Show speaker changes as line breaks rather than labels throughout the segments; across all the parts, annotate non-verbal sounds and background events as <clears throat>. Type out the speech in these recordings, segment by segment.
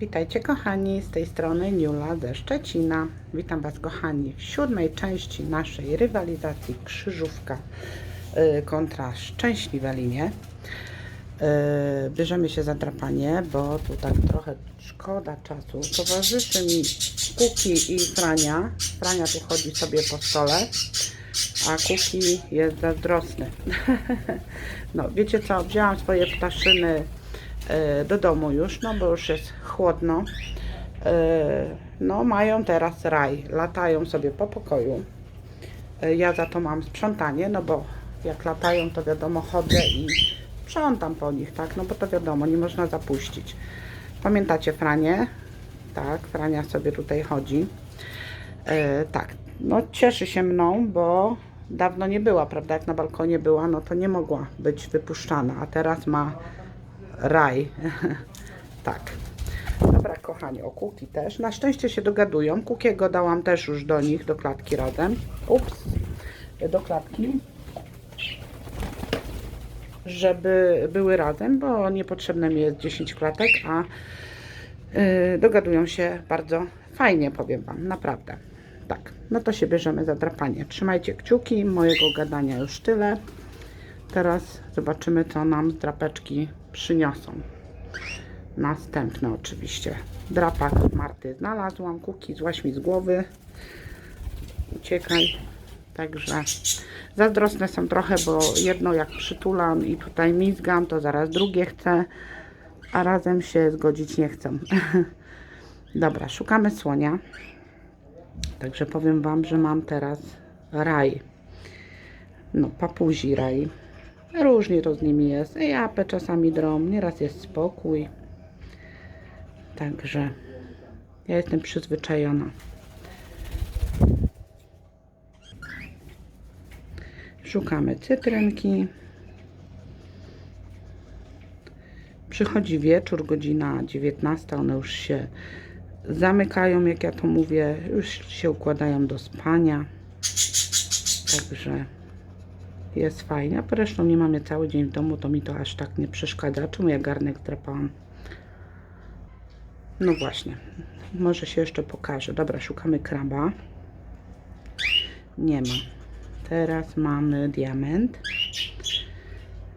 Witajcie kochani, z tej strony Niula ze Szczecina. Witam Was kochani w siódmej części naszej rywalizacji Krzyżówka y, kontra Szczęśliwe Linie. Y, Bierzemy się za drapanie, bo tu tak trochę szkoda czasu. Towarzyszy mi Kuki i Frania. Frania tu chodzi sobie po stole, a Kuki jest zazdrosny. <laughs> no wiecie co, wzięłam swoje ptaszyny do domu już, no bo już jest chłodno. E, No, mają teraz raj, latają sobie po pokoju. E, Ja za to mam sprzątanie, no bo jak latają, to wiadomo, chodzę i sprzątam po nich, tak? No bo to wiadomo, nie można zapuścić. Pamiętacie Franię? Tak, Frania sobie tutaj chodzi. E, tak, no cieszy się mną, bo dawno nie była, prawda? Jak na balkonie była, no to nie mogła być wypuszczana, a teraz ma raj. <laughs> tak. Dobra, kochani, o Kuki też. Na szczęście się dogadują. Kukiego dałam też już do nich, do klatki razem. Ups, do klatki. Żeby były razem, bo niepotrzebne mi jest 10 klatek, a yy, dogadują się bardzo fajnie, powiem Wam, naprawdę. Tak, no to się bierzemy za drapanie. Trzymajcie kciuki, mojego gadania już tyle. Teraz zobaczymy, co nam z drapeczki przyniosą. Następne oczywiście. Drapak Marty znalazłam. Kuki złaś mi z głowy. Uciekaj. Także zazdrosne są trochę, bo jedno jak przytulam i tutaj mizgam, to zaraz drugie chcę, a razem się zgodzić nie chcą. <laughs> Dobra, szukamy słonia. Także powiem Wam, że mam teraz raj. No, papuzi raj. Różnie to z nimi jest. Japę czasami drą, nieraz jest spokój. Także ja jestem przyzwyczajona. Szukamy cytrynki. Przychodzi wieczór, godzina 19, one już się zamykają, jak ja to mówię, już się układają do spania. Także jest fajnie. A zresztą nie mamy cały dzień w domu, to mi to aż tak nie przeszkadza. Czemu ja garnek drapałam? No właśnie. Może się jeszcze pokaże. Dobra, szukamy kraba. Nie ma. Teraz mamy diament.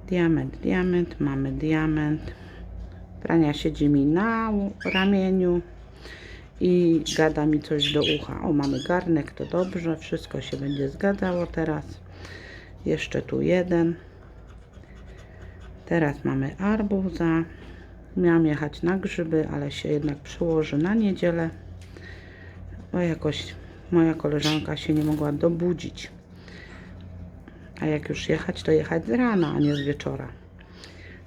Diament, diament. Mamy diament. Prania siedzi mi na ramieniu i gada mi coś do ucha. O, mamy garnek, to dobrze. Wszystko się będzie zgadzało teraz. Jeszcze tu jeden. Teraz mamy arbuza. Miałam jechać na grzyby, ale się jednak przełoży na niedzielę. Bo jakoś moja koleżanka się nie mogła dobudzić. A jak już jechać, to jechać z rana, a nie z wieczora.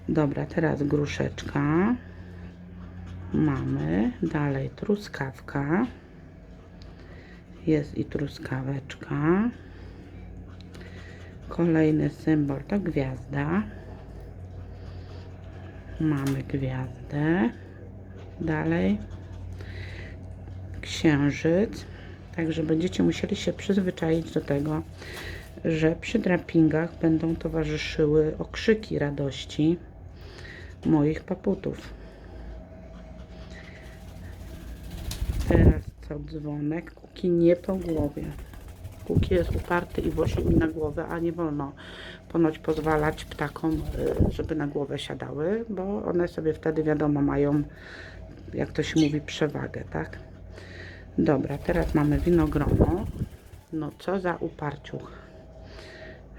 Dobra, teraz gruszeczka. Mamy. Dalej truskawka. Jest i truskaweczka. Kolejny symbol to gwiazda. Mamy gwiazdę. Dalej księżyc. Także będziecie musieli się przyzwyczaić do tego, że przy drapingach będą towarzyszyły okrzyki radości moich paputów. Teraz co dzwonek? Kuki nie po głowie. Kuki jest uparty i włosi mi na głowę, a nie wolno ponoć pozwalać ptakom, y, żeby na głowę siadały, bo one sobie wtedy wiadomo mają, jak to się mówi, przewagę, tak? Dobra, teraz mamy winogrono. No co za uparciuch.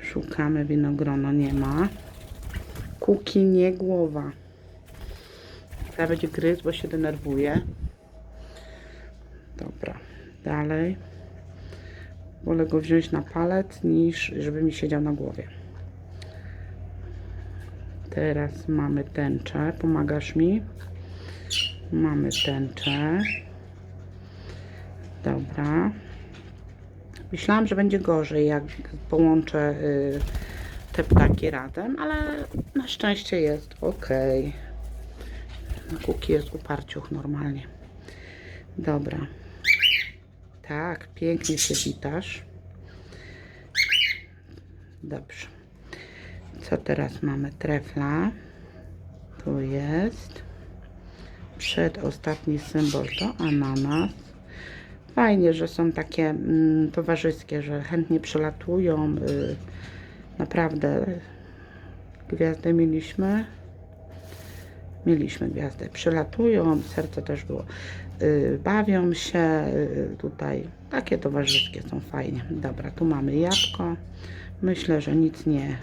Szukamy winogrono, nie ma. Kuki nie głowa. Teraz będzie gryz, bo się denerwuje. Dobra, dalej. Wolę go wziąć na palec, niż żeby mi siedział na głowie. Teraz mamy tęczę. Pomagasz mi? Mamy tęczę. Dobra. Myślałam, że będzie gorzej, jak połączę y, te ptaki razem, ale na szczęście jest ok. Kuki jest uparciuch normalnie. Dobra. Tak, pięknie się witasz. Dobrze. Co teraz mamy? Trefla. Tu jest. Przedostatni symbol to ananas. Fajnie, że są takie mm, towarzyskie, że chętnie przelatują. Y, naprawdę gwiazdę mieliśmy. Mieliśmy gwiazdę. Przylatują, serce też było. Y, bawią się y, tutaj. Takie towarzyskie są fajnie. Dobra, tu mamy jabłko. Myślę, że nic nie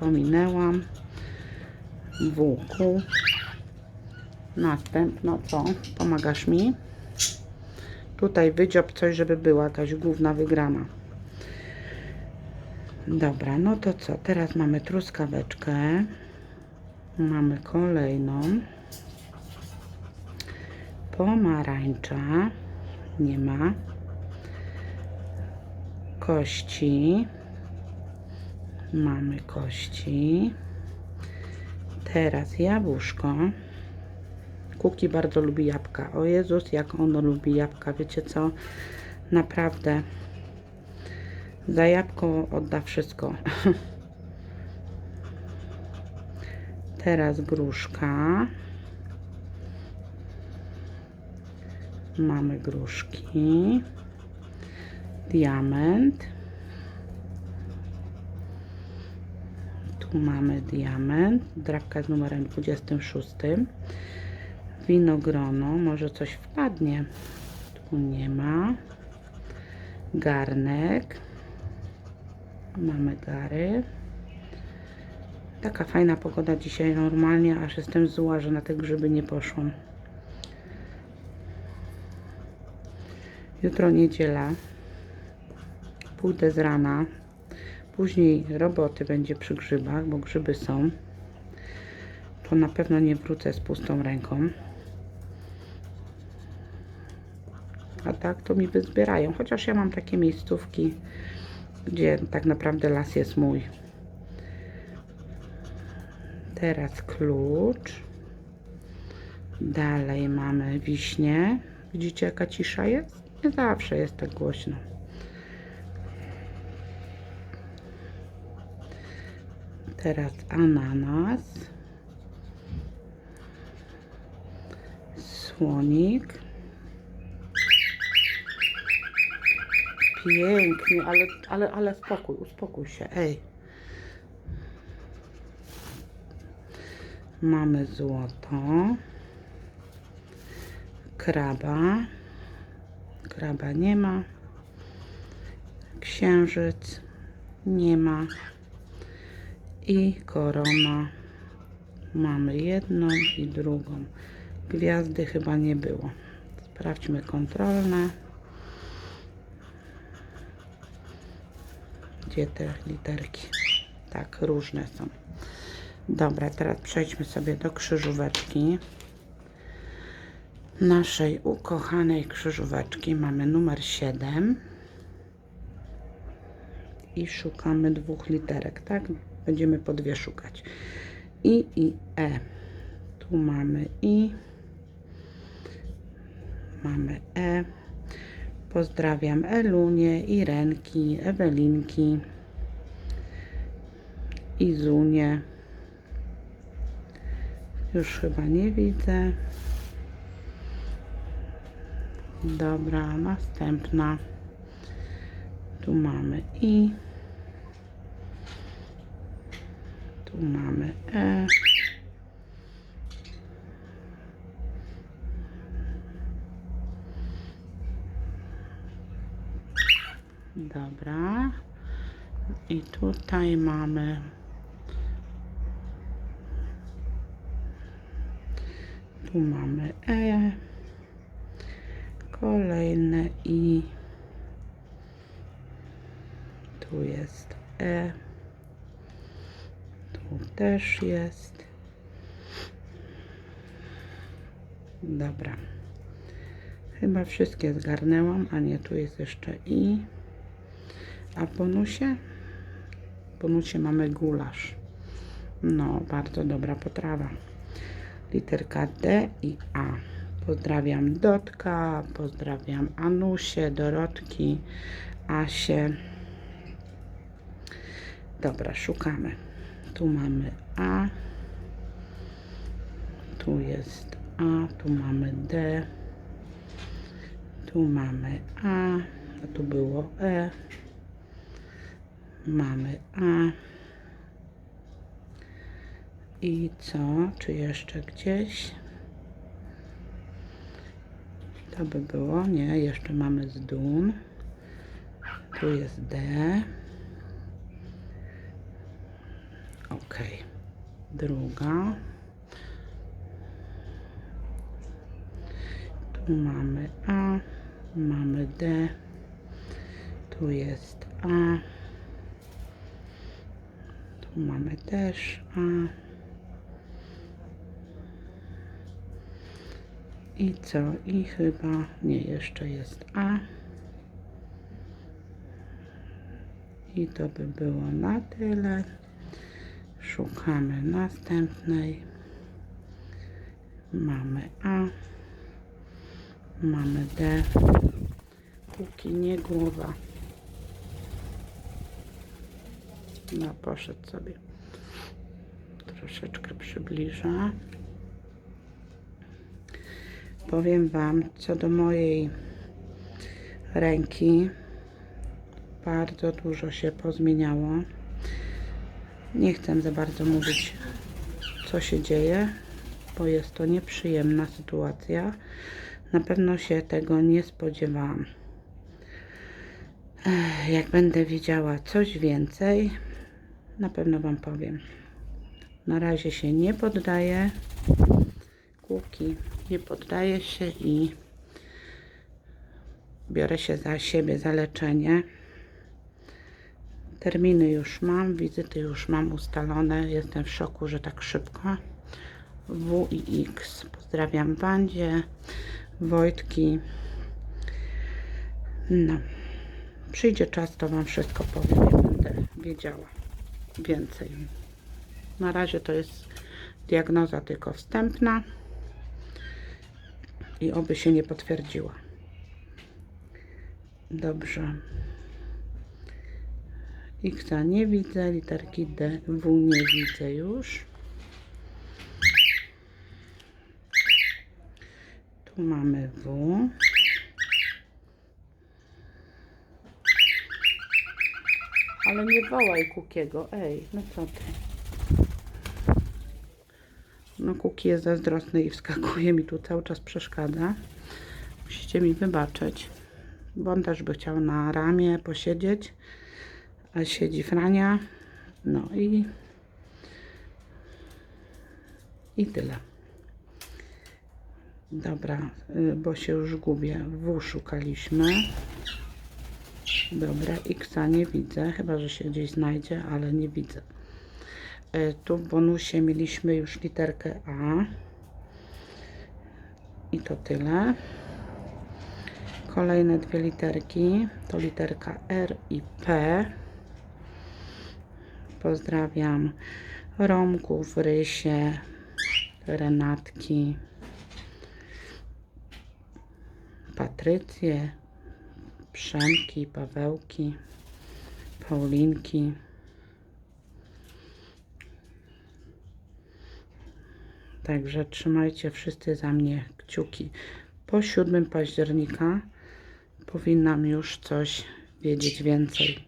pominęłam. Włóku. Następno co? Pomagasz mi? Tutaj wydziob coś, żeby była jakaś główna wygrana. Dobra, no to co? Teraz mamy truskaweczkę. Mamy kolejną. Pomarańcza. Nie ma. Kości. Mamy kości. Teraz jabłuszko. Kuki bardzo lubi jabłka. O Jezus, jak ono lubi jabłka. Wiecie co? Naprawdę. Za jabłko odda wszystko. <laughs> Teraz gruszka. Mamy gruszki. Diament. Tu mamy diament. Drapka z numerem 26. Winogrono. Może coś wpadnie. Tu nie ma. Garnek. Mamy gary. Taka fajna pogoda dzisiaj normalnie, aż jestem zła, że na te grzyby nie poszłam. Jutro niedziela. Pójdę z rana. Później roboty będzie przy grzybach, bo grzyby są. To na pewno nie wrócę z pustą ręką. A tak to mi wyzbierają. Chociaż ja mam takie miejscówki, gdzie tak naprawdę las jest mój. Teraz klucz. Dalej mamy wiśnie. Widzicie jaka cisza jest? Nie zawsze jest tak głośno. Teraz ananas. Słonik. Pięknie, ale, ale, ale spokój, uspokój się, ej. Mamy złoto. Kraba. Kraba nie ma. Księżyc nie ma. I korona. Mamy jedną i drugą. Gwiazdy chyba nie było. Sprawdźmy kontrolne. Gdzie te literki? Tak, różne są. Dobra, teraz przejdźmy sobie do krzyżóweczki. Naszej ukochanej krzyżóweczki mamy numer 7 i szukamy dwóch literek, tak? Będziemy po dwie szukać. I i E. Tu mamy I. Mamy E. Pozdrawiam Elunię, Irenki, Ewelinki, Izunię. Już chyba nie widzę. Dobra, następna. Tu mamy I. Tu mamy E. Dobra. I tutaj mamy tu mamy E kolejne I tu jest E tu też jest. Dobra. Chyba wszystkie zgarnęłam a nie tu jest jeszcze I. A w bonusie? W bonusie mamy gulasz. No bardzo dobra potrawa. Literka D i A. Pozdrawiam Dotka, pozdrawiam Anusię, Dorotki, Asię. Dobra, szukamy. Tu mamy A. Tu jest A, tu mamy D, tu mamy A, a tu było E, mamy A. I co? Czy jeszcze gdzieś? To by było, nie, jeszcze mamy z dun. Tu jest D. Ok. Druga. Tu mamy A, mamy D. Tu jest A. Tu mamy też A. I co? I chyba nie, jeszcze jest A. I to by było na tyle. Szukamy następnej. Mamy A. Mamy D. Póki nie głowa. No, poszedł sobie. Troszeczkę przybliżę. Powiem Wam, co do mojej ręki, bardzo dużo się pozmieniało. Nie chcę za bardzo mówić, co się dzieje, bo jest to nieprzyjemna sytuacja. Na pewno się tego nie spodziewałam. Jak będę wiedziała coś więcej, na pewno Wam powiem. Na razie się nie poddaję. Kuki nie poddaję się i biorę się za siebie, za leczenie. Terminy już mam, wizyty już mam ustalone. Jestem w szoku, że tak szybko. W i X. Pozdrawiam Wandzie, Wojtki. No. Przyjdzie czas, to Wam wszystko powiem, jak będę wiedziała więcej. Na razie to jest diagnoza tylko wstępna i oby się nie potwierdziła. Dobrze. X nie widzę, literki D, W nie widzę już. Tu mamy W. Ale nie wołaj Kukiego, ej, no co ty? No Kuki jest zazdrosny i wskakuje mi tu cały czas przeszkadza. Musicie mi wybaczyć, bo on też by chciał na ramię posiedzieć, a siedzi Frania. No i i tyle. Dobra, y, bo się już gubię. W szukaliśmy. Dobra, X nie widzę, chyba że się gdzieś znajdzie, ale nie widzę. E, Tu w bonusie mieliśmy już literkę A. I to tyle. Kolejne dwie literki to literka R i P. Pozdrawiam Romków, Rysie, Renatki, Patrycję, Przemki, Pawełki, Paulinki. Także trzymajcie wszyscy za mnie kciuki. Po 7 października powinnam już coś wiedzieć więcej.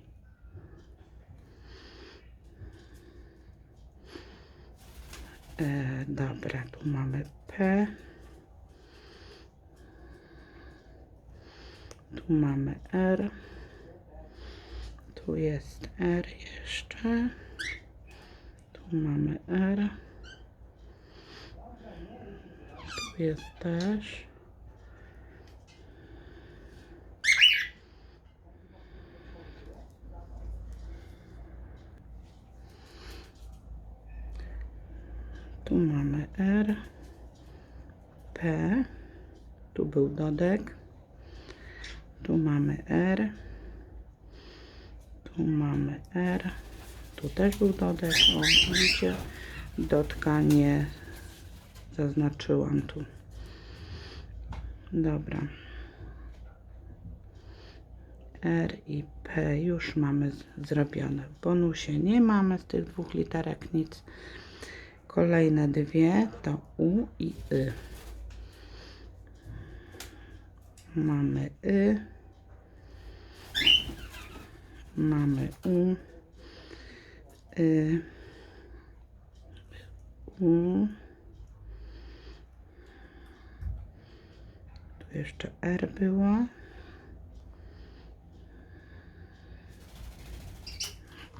E, dobra, tu mamy P. Tu mamy R. Tu jest R jeszcze. Tu mamy R. Tu jest też. Tu mamy R. P. Tu był dodek. Tu mamy R. Tu mamy R. Tu też był dodek. O, widzicie? Dotka nie zaznaczyłam tu. Dobra. R i P już mamy zrobione. W bonusie nie mamy z tych dwóch literek nic. Kolejne dwie to U i Y. Mamy Y. Mamy U. Y. U. jeszcze R było.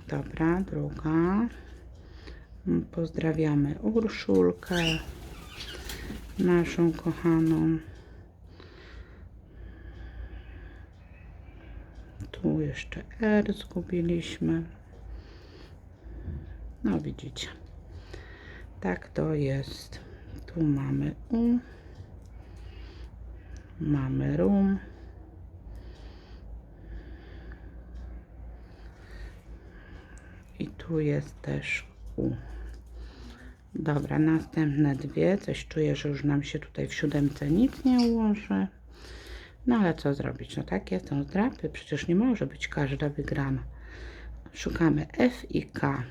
Dobra, druga. Pozdrawiamy Urszulkę, naszą kochaną. Tu jeszcze R zgubiliśmy. No widzicie. Tak to jest. Tu mamy U. Mamy rum. I tu jest też U. Dobra, następne dwie. Coś czuję, że już nam się tutaj w siódemce nic nie ułoży. No ale co zrobić? No takie są zdrapy. Przecież nie może być każda wygrana. Szukamy F i K.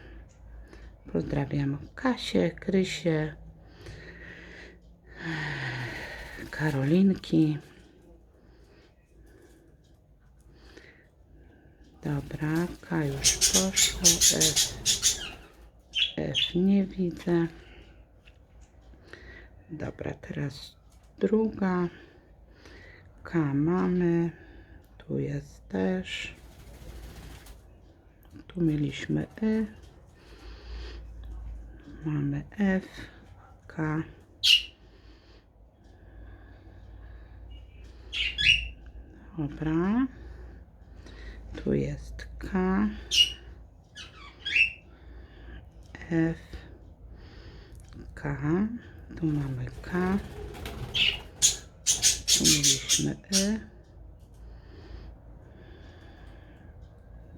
Pozdrawiam Kasię, Krysię, Karolinki. Dobra, K już poszło, F, F nie widzę. Dobra, teraz druga. K mamy, tu jest też. Tu mieliśmy E. Mamy F, K. Dobra. Tu jest K. F. K. Tu mamy K. Tu mieliśmy Y.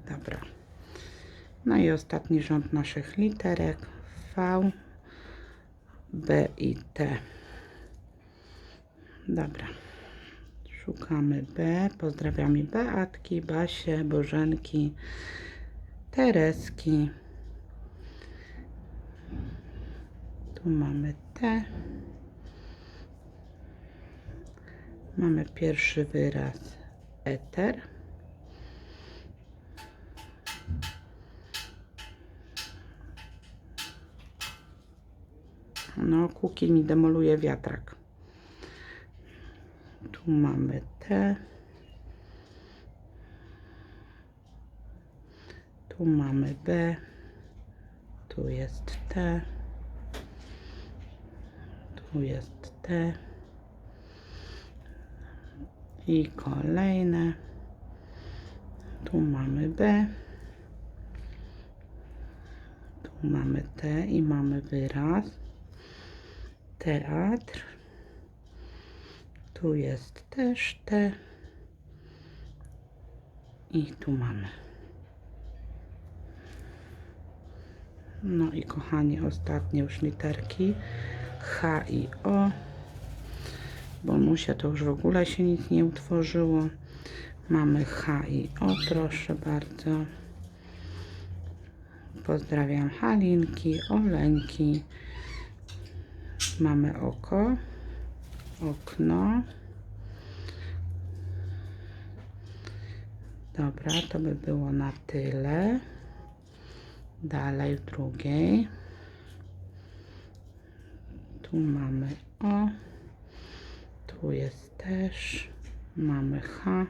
Dobra. No i ostatni rząd naszych literek V, B i T. Dobra. Szukamy B. Pozdrawiamy Beatki, Basie, Bożenki, Tereski. Tu mamy T. Mamy pierwszy wyraz eter. No, kuki mi demoluje wiatrak. Tu mamy T. Tu mamy B. Tu jest T. Tu jest T. I kolejne. Tu mamy B. Tu mamy T i mamy wyraz. Teatr. Tu jest też T. I tu mamy. No i kochani, ostatnie już literki H i O. Bonusia to już w ogóle się nic nie utworzyło. Mamy H i O, proszę bardzo. Pozdrawiam Halinki, Oleńki. Mamy oko, okno. Dobra, to by było na tyle. Dalej w drugiej. Tu mamy O. Tu jest też. Mamy H.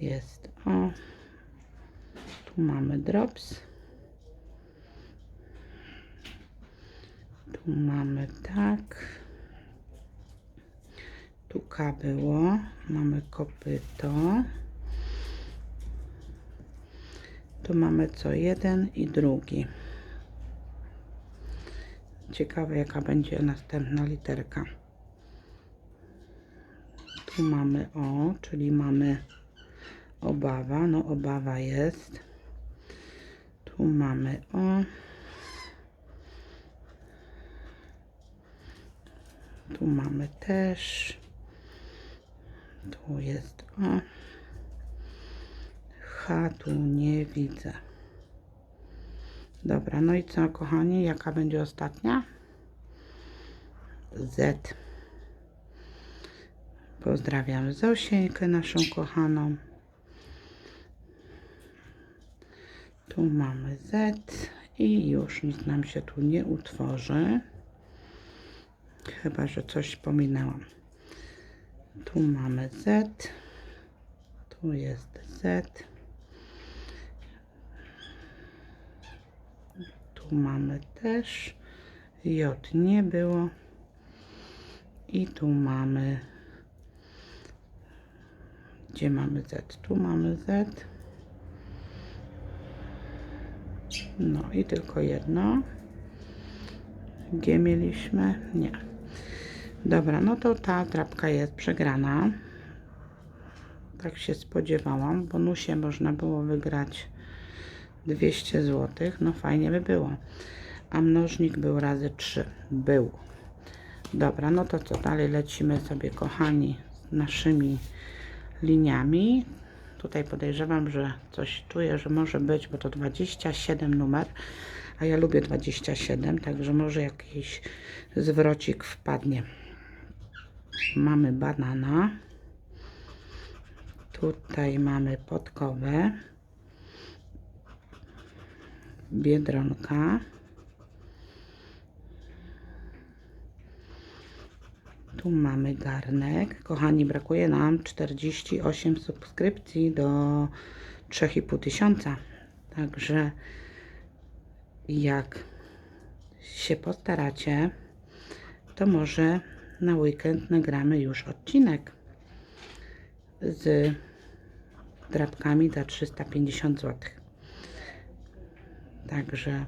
Jest O. Tu mamy drops. Tu mamy tak. Tu było. Mamy kopyto. Tu mamy co jeden i drugi. Ciekawe jaka będzie następna literka. Tu mamy O, czyli mamy obawa. No obawa jest. Tu mamy O. Tu mamy też. Tu jest O. H tu nie widzę. Dobra, no i co kochani, jaka będzie ostatnia? Z. Pozdrawiam Zosieńkę, naszą kochaną. Tu mamy Z i już nic nam się tu nie utworzy. Chyba, że coś pominęłam. Tu mamy Z. Tu jest Z. Tu mamy też. J nie było. I tu mamy. Gdzie mamy Z? Tu mamy Z. No i tylko jedno. G mieliśmy? Nie. Dobra, no to ta drapka jest przegrana. Tak się spodziewałam. W bonusie można było wygrać 200 zł. No fajnie by było. A mnożnik był razy 3. Był. Dobra, no to co? Dalej lecimy sobie, kochani, z naszymi liniami. Tutaj podejrzewam, że coś czuję, że może być, bo to 27 numer, a ja lubię 27, także może jakiś zwrocik wpadnie. Mamy banana. Tutaj mamy podkowę. Biedronka. Tu mamy garnek. Kochani, brakuje nam 48 subskrypcji do 3,5 tysiąca. Także jak się postaracie, to może na weekend nagramy już odcinek z drapkami za 350 zł. Także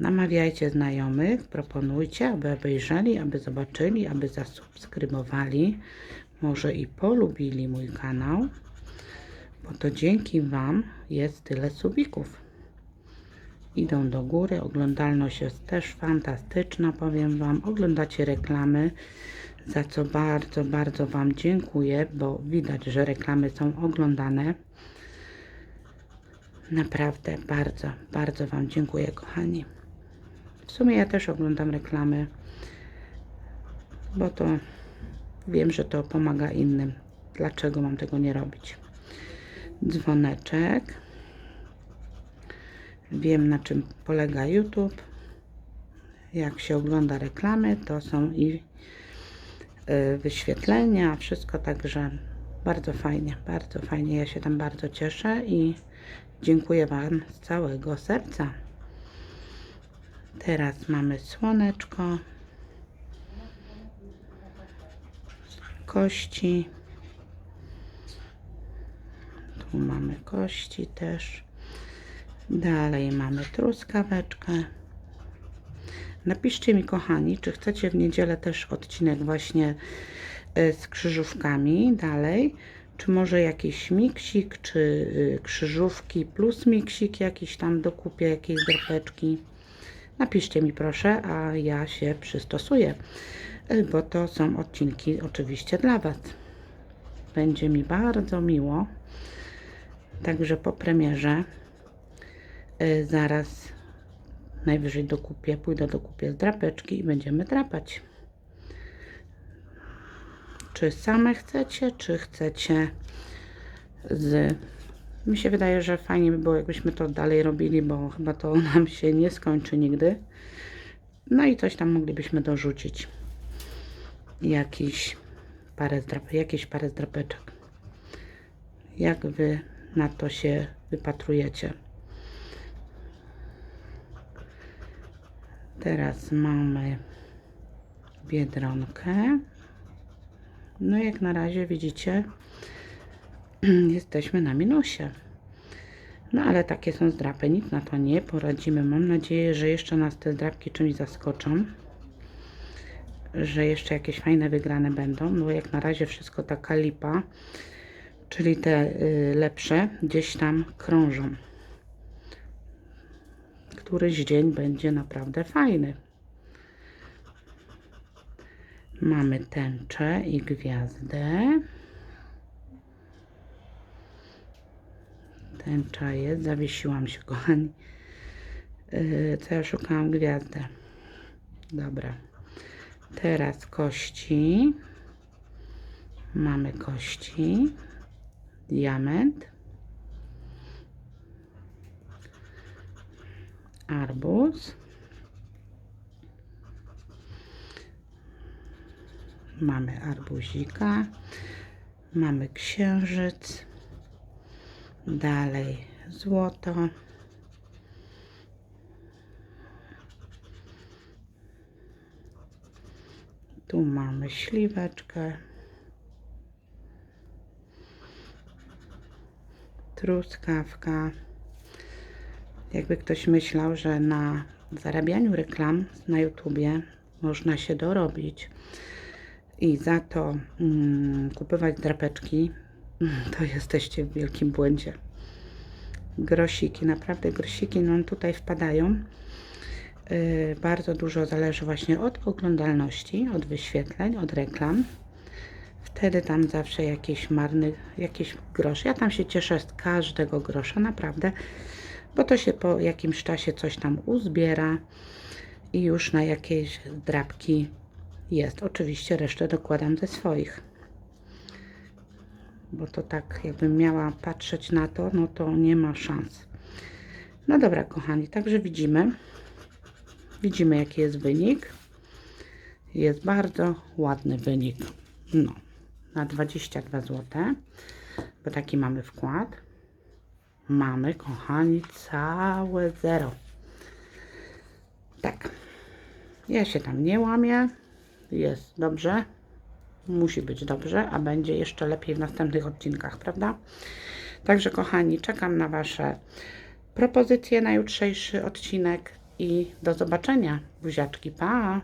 Namawiajcie znajomych, proponujcie, aby obejrzeli, aby zobaczyli, aby zasubskrybowali, może i polubili mój kanał, bo to dzięki Wam jest tyle subików. Idą do góry, oglądalność jest też fantastyczna, powiem Wam. Oglądacie reklamy, za co bardzo, bardzo Wam dziękuję, bo widać, że reklamy są oglądane. Naprawdę bardzo, bardzo Wam dziękuję, kochani. W sumie ja też oglądam reklamy, bo to wiem, że to pomaga innym. Dlaczego mam tego nie robić? Dzwoneczek. Wiem, na czym polega YouTube. Jak się ogląda reklamy, to są i y, wyświetlenia, wszystko także bardzo fajnie, bardzo fajnie. Ja się tam bardzo cieszę i dziękuję Wam z całego serca. Teraz mamy słoneczko, kości. Tu mamy kości też. Dalej mamy truskaweczkę. Napiszcie mi, kochani, czy chcecie w niedzielę też odcinek właśnie e, z krzyżówkami dalej, czy może jakiś miksik, czy y, krzyżówki plus miksik jakiś tam dokupię, jakieś drapeczki. Napiszcie mi proszę, a ja się przystosuję, y, bo to są odcinki oczywiście dla Was. Będzie mi bardzo miło. Także po premierze zaraz najwyżej dokupię, pójdę dokupię z drapeczki i będziemy drapać. Czy same chcecie, czy chcecie z mi się wydaje, że fajnie by było, jakbyśmy to dalej robili, bo chyba to <laughs> nam się nie skończy nigdy. No i coś tam moglibyśmy dorzucić. Jakiś parę zdrap jakieś parę zdrapeczek. Jak Wy na to się wypatrujecie? Teraz mamy biedronkę. No jak na razie widzicie, <clears throat> jesteśmy na minusie. No ale takie są zdrapy, nic na to nie poradzimy. Mam nadzieję, że jeszcze nas te zdrapki czymś zaskoczą. Że jeszcze jakieś fajne wygrane będą. No jak na razie wszystko taka lipa. Czyli te y, lepsze gdzieś tam krążą. Któryś dzień będzie naprawdę fajny. Mamy tęczę i gwiazdę. Tęcza jest. Zawiesiłam się, kochani. Yy, co ja szukałam? Gwiazdę. Dobra. Teraz kości. Mamy kości, diament, arbuz, mamy arbuzika, mamy księżyc, dalej złoto, tu mamy śliweczkę, truskawka. Jakby ktoś myślał, że na zarabianiu reklam na YouTubie można się dorobić i za to mm, kupować drapeczki, <laughs> to jesteście w wielkim błędzie. Grosiki, naprawdę grosiki nam tutaj wpadają. Yy, bardzo dużo zależy właśnie od oglądalności, od wyświetleń, od reklam. Wtedy tam zawsze jakiś marny, jakiś grosz. Ja tam się cieszę z każdego grosza, naprawdę, bo to się po jakimś czasie coś tam uzbiera i już na jakieś drapki jest. Oczywiście resztę dokładam ze swoich. Bo to tak, jakbym miała patrzeć na to, no to nie ma szans. No dobra, kochani, także widzimy. Widzimy, jaki jest wynik. Jest bardzo ładny wynik. No, na 22 zł, bo taki mamy wkład. Mamy, kochani, całe zero. Tak. Ja się tam nie łamię. Jest dobrze. Musi być dobrze, a będzie jeszcze lepiej w następnych odcinkach, prawda? Także, kochani, czekam na Wasze propozycje na jutrzejszy odcinek i do zobaczenia. Buziaczki, pa!